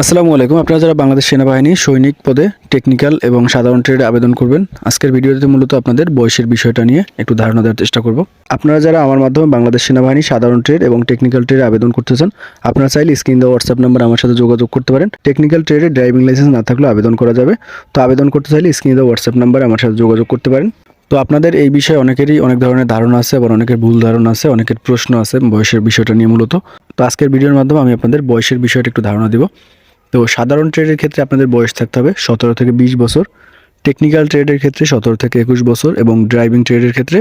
আসসালামু আলাইকুম। আপনারা যারা বাংলাদেশ সেনাবাহিনী সৈনিক পদে টেকনিক্যাল এবং সাধারণ ট্রেডে আবেদন করবেন, আজকের ভিডিওতে মূলত আপনাদের বয়সের বিষয়টা নিয়ে একটু ধারণা দেওয়ার চেষ্টা করব। আপনারা যারা আমার মাধ্যমে বাংলাদেশ সেনাবাহিনী সাধারণ ট্রেড এবং টেকনিক্যাল ট্রেডে আবেদন করতে চান, আপনারা চাইলে স্ক্রিন দেওয়া হোয়াটসঅ্যাপ নাম্বার আমার সাথে যোগাযোগ করতে পারেন। টেকনিক্যাল ট্রেডে ড্রাইভিং লাইসেন্স না থাকলেও আবেদন করা যাবে। তো আবেদন করতে চাইলে স্ক্রিন দেওয়া হোয়াটসঅ্যাপ নাম্বার আমার সাথে যোগাযোগ করতে পারেন। তো আপনাদের এই বিষয়ে অনেকেরই অনেক ধরনের ধারণা আছে, আবার অনেকের ভুল ধারণা আছে, অনেকের প্রশ্ন আছে বয়সের বিষয়টা নিয়ে মূলত। তো আজকের ভিডিওর মাধ্যমে আমি আপনাদের বয়সের বিষয়টা একটু ধারণা দিব। তো সাধারণ ট্রেডের ক্ষেত্রে আপনাদের বয়স থাকতে হবে সতেরো থেকে বিশ বছর টেকনিক্যাল ট্রেডের ক্ষেত্রে সতেরো থেকে একুশ বছর এবং ড্রাইভিং ট্রেডের ক্ষেত্রে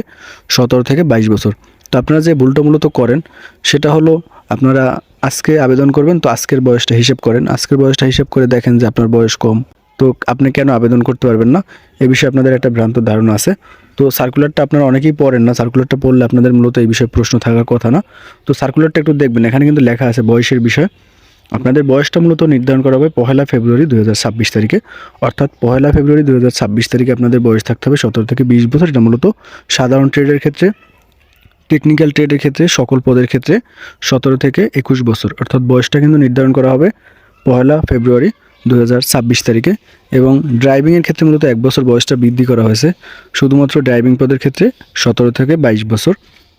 সতেরো থেকে বাইশ বছর। তো আপনারা যে ভুলটা মূলত করেন, সেটা হলো আপনারা আজকে আবেদন করবেন, তো আজকের বয়সটা হিসেব করেন। আজকের বয়সটা হিসেব করে দেখেন যে আপনার বয়স কম। তো আপনি কেন আবেদন করতে পারবেন না? এ বিষয়ে আপনাদের একটা ভ্রান্ত ধারণা আছে। তো সার্কুলারটা আপনারা অনেকেই পড়েন না। সার্কুলারটা পড়লে আপনাদের মূলত এই বিষয়ে প্রশ্ন থাকার কথা না। তো সার্কুলারটা একটু দেখবেন। এখানে কিন্তু লেখা আছে বয়সের বিষয়। আপনাদের বয়সটা মূলত নির্ধারণ করা হবে পহেলা ফেব্রুয়ারি দু হাজার ছাব্বিশ তারিখে। অর্থাৎ পহেলা ফেব্রুয়ারি দু হাজার ছাব্বিশ তারিখে আপনাদের বয়স থাকতে হবে সতেরো থেকে বিশ বছর। এটা মূলত সাধারণ ট্রেডের ক্ষেত্রে টেকনিক্যাল ট্রেডের ক্ষেত্রে, সকল পদের ক্ষেত্রে সতেরো থেকে একুশ বছর। অর্থাৎ বয়সটা কিন্তু নির্ধারণ করা হবে পহেলা ফেব্রুয়ারি দু হাজার ছাব্বিশ তারিখে এবং ড্রাইভিংয়ের ক্ষেত্রে মূলত এক বছর বয়সটা বৃদ্ধি করা হয়েছে। শুধুমাত্র ড্রাইভিং পদের ক্ষেত্রে সতেরো থেকে বাইশ বছর।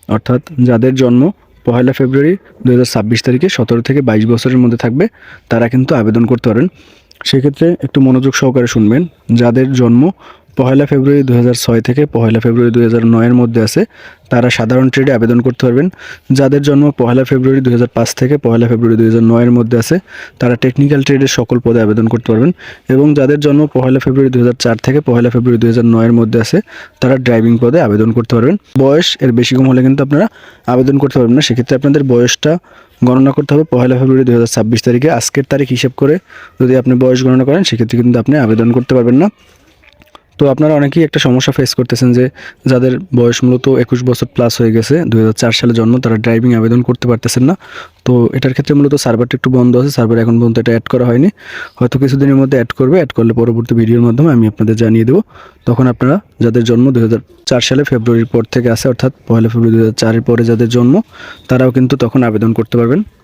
অর্থাৎ যাদের জন্ম পহেলা ফেব্রুয়ারি দুই হাজার ছাব্বিশ তারিখে সতেরো থেকে বাইশ বছরের মধ্যে থাকবে। তারা কিন্তু আবেদন করতে পারেন। সেক্ষেত্রে একটু মনোযোগ সহকারে শুনবেন। যাদের জন্ম পহেলা ফেব্রুয়ারি দু থেকে পহেলা ফেব্রুয়ারি দুই হাজার নয়ের মধ্যে আছে। তারা সাধারণ ট্রেডে আবেদন করতে পারবেন। যাদের জন্ম পহেলা ফেব্রুয়ারি দু থেকে পহেলা ফেব্রুয়ারি দু হাজার নয়ের মধ্যে আছে, তারা টেকনিক্যাল ট্রেডের সকল পদে আবেদন করতে পারবেন। এবং যাদের জন্ম পহেলা ফেব্রুয়ারি দু থেকে পহেলা ফেব্রুয়ারি দু হাজার নয়ের মধ্যে আছে, তারা ড্রাইভিং পদে আবেদন করতে পারবেন। বয়স এর বেশি কম হলে কিন্তু আপনারা আবেদন করতে পারবেন না। সেক্ষেত্রে আপনাদের বয়সটা গণনা করতে হবে পহেলা ফেব্রুয়ারি দু হাজার ছাব্বিশ তারিখে। আজকের তারিখ হিসেব করে যদি আপনি বয়স গণনা করেন, সেক্ষেত্রে কিন্তু আপনি আবেদন করতে পারবেন না। তো আপনারা অনেকেই একটা সমস্যা ফেস করতেছেন যে যাদের বয়স মূলত একুশ বছর প্লাস হয়ে গেছে দু হাজার চার সালে জন্ম, তারা ড্রাইভিং আবেদন করতে পারতেছেন না। তো এটার ক্ষেত্রে মূলত সার্ভারটা একটু বন্ধ আছে সার্ভার এখন পর্যন্ত এটা অ্যাড করা হয়নি। হয়তো কিছুদিনের মধ্যে অ্যাড করবে অ্যাড করলে পরবর্তী ভিডিওর মাধ্যমে আমি আপনাদের জানিয়ে দেবো। তখন আপনারা যাদের জন্ম দু হাজার চার সালে ফেব্রুয়ারির পর থেকে আসে অর্থাৎ পয়লা ফেব্রুয়ারি দু চারের পরে যাদের জন্ম, তারাও কিন্তু তখন আবেদন করতে পারবেন।